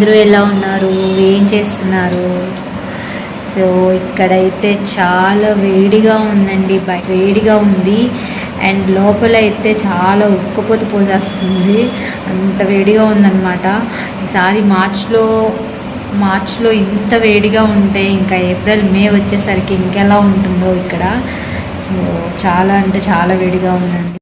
అందరూ ఎలా ఉన్నారు? ఏం చేస్తున్నారు? సో ఇక్కడైతే చాలా వేడిగా ఉందండి. బయ వేడిగా ఉంది. అండ్ లోపల అయితే చాలా ఉక్కపోత పోసేస్తుంది. అంత వేడిగా ఉందన్నమాట. ఈసారి మార్చ్లో మార్చ్లో ఇంత వేడిగా ఉంటే ఇంకా ఏప్రిల్ మే వచ్చేసరికి ఇంకెలా ఉంటుందో ఇక్కడ. సో చాలా అంటే చాలా వేడిగా ఉందండి.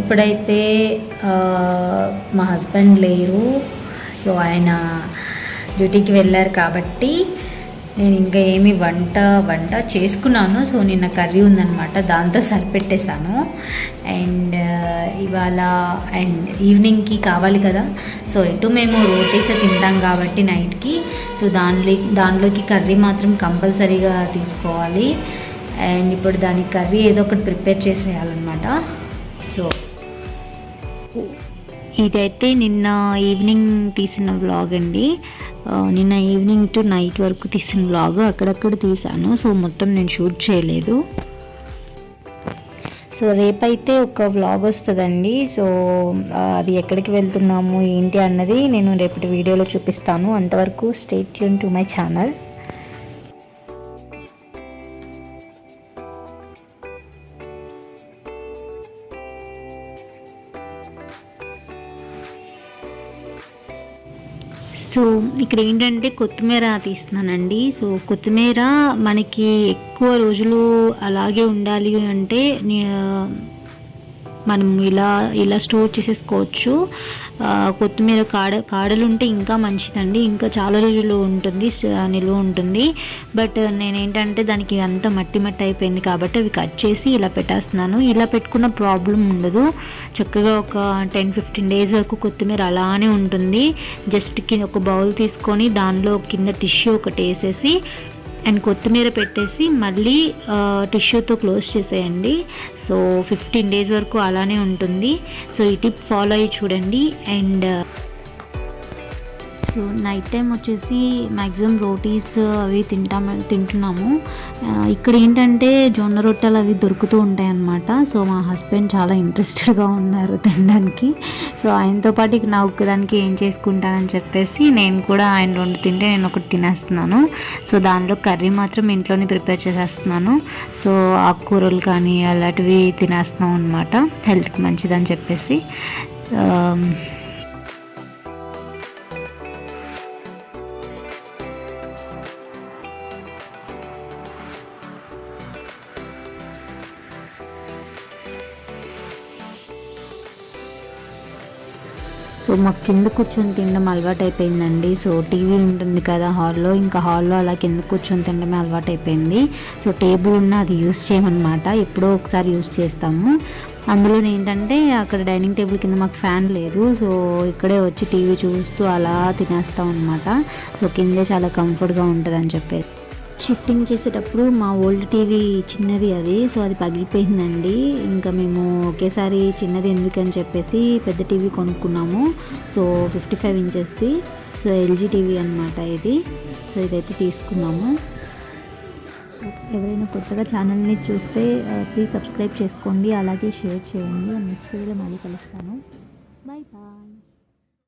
ఇప్పుడైతే మా హస్బెండ్ లేరు. సో ఆయన డ్యూటీకి వెళ్ళారు కాబట్టి నేను ఇంకా ఏమి వంట వంట చేసుకున్నాను. సో నిన్న కర్రీ ఉందనమాట దాంతో సరిపెట్టేశాను. అండ్ ఇవాళ అండ్ ఈవినింగ్కి కావాలి కదా. సో ఎటు మేము రోటీస్ తింటాం కాబట్టి నైట్కి. సో దానిలో దానిలోకి కర్రీ మాత్రం కంపల్సరీగా తీసుకోవాలి. అండ్ ఇప్పుడు దానికి కర్రీ ఏదో ఒకటి ప్రిపేర్ చేసేయాలన్నమాట. సో ఇదైతే నిన్న ఈవినింగ్ తీసిన వ్లాగ్ అండి. నిన్న ఈవినింగ్ టు నైట్ వరకు తీసిన వ్లాగ్ అక్కడక్కడ తీసాను సో మొత్తం నేను షూట్ చేయలేదు. సో రేపైతే ఒక వ్లాగ్ వస్తుందండి. సో అది ఎక్కడికి వెళ్తున్నాము ఏంటి అన్నది నేను రేపటి వీడియోలో చూపిస్తాను. అంతవరకు stay tuned to my channel so ఇక్కడ ఏంటంటే కొత్తిమీర తీస్తున్నానండి. సో కొత్తిమీర మనకి ఎక్కువ రోజులు అలాగే ఉండాలి అంటే మనం ఇలా ఇలా స్టోర్ చేసేసుకోవచ్చు. కొత్తిమీర కాడ కాడలు ఉంటే ఇంకా మంచిదండి. ఇంకా చాలా రోజులు ఉంటుంది నిలువ నిల్వ ఉంటుంది. బట్ నేనేంటంటే దానికి అంత మట్టి మట్టి అయిపోయింది కాబట్టి అవి కట్ చేసి ఇలా పెట్టేస్తున్నాను. ఇలా పెట్టుకున్న ప్రాబ్లం ఉండదు. చక్కగా ఒక టెన్ ఫిఫ్టీన్ డేస్ వరకు కొత్తిమీర అలానే ఉంటుంది. జస్ట్ కింద ఒక బౌల్ తీసుకొని దానిలో కింద టిష్యూ ఒకటి వేసేసి అండ్ కొత్తిమీర పెట్టేసి మళ్ళీ టిష్యూతో క్లోజ్ చేసేయండి. సో ఫిఫ్టీన్ డేస్ వరకు అలానే ఉంటుంది. సో ఈ టిప్ ఫాలో అయ్యి చూడండి. అండ్ సో నైట్ టైం వచ్చేసి మ్యాక్సిమం రోటీస్ అవి తింటాం తింటున్నాము. ఇక్కడ ఏంటంటే జొన్న రొట్టెలు అవి దొరుకుతూ ఉంటాయి అన్నమాట సో మా హస్బెండ్ చాలా ఇంట్రెస్టెడ్గా ఉన్నారు తినడానికి. సో ఆయనతో పాటు ఇక నా ఒక్కదానికి ఏం చేసుకుంటానని చెప్పేసి నేను కూడా ఆయన రెండు తింటే నేను ఒకటి తినేస్తున్నాను. సో దానిలో కర్రీ మాత్రం ఇంట్లోనే ప్రిపేర్ చేసేస్తున్నాను. సో ఆకుకూరలు కానీ అలాంటివి తినేస్తున్నాం అనమాట హెల్త్కి మంచిదని చెప్పేసి. సో మాకు కింద కూర్చొని తినడం అలవాటు అయిపోయిందండి. సో టీవీ ఉంటుంది కదా హాల్లో ఇంకా హాల్లో అలా కింద కూర్చొని తినడమే అలవాటు అయిపోయింది. సో టేబుల్ ఉన్న అది యూస్ చేయమన్నమాట. ఎప్పుడో ఒకసారి యూస్ చేస్తాము. అందులో ఏంటంటే అక్కడ డైనింగ్ టేబుల్ కింద మాకు ఫ్యాన్ లేదు. సో ఇక్కడే వచ్చి టీవీ చూస్తూ అలా తినేస్తాం అనమాట సో కిందే చాలా కంఫర్ట్గా ఉంటుంది అని చెప్పేసి. షిఫ్టింగ్ చేసేటప్పుడు మా ఓల్డ్ టీవీ చిన్నది అది సో అది పగిలిపోయిందండి. ఇంకా మేము ఒకేసారి చిన్నది ఎందుకని చెప్పేసి పెద్ద టీవీ కొనుక్కున్నాము. సో ఫిఫ్టీ ఫైవ్ ఇంచెస్ది సో ఎల్జీ టీవీ అనమాట ఇది. సో ఇదైతే తీసుకున్నాము. ఎవరైనా కొత్తగా ఛానల్ని చూస్తే ప్లీజ్ సబ్స్క్రైబ్ చేసుకోండి. అలాగే షేర్ చేయండి. నెక్స్ట్ వీడియోలో మళ్ళీ కలుస్తాను. Bye bye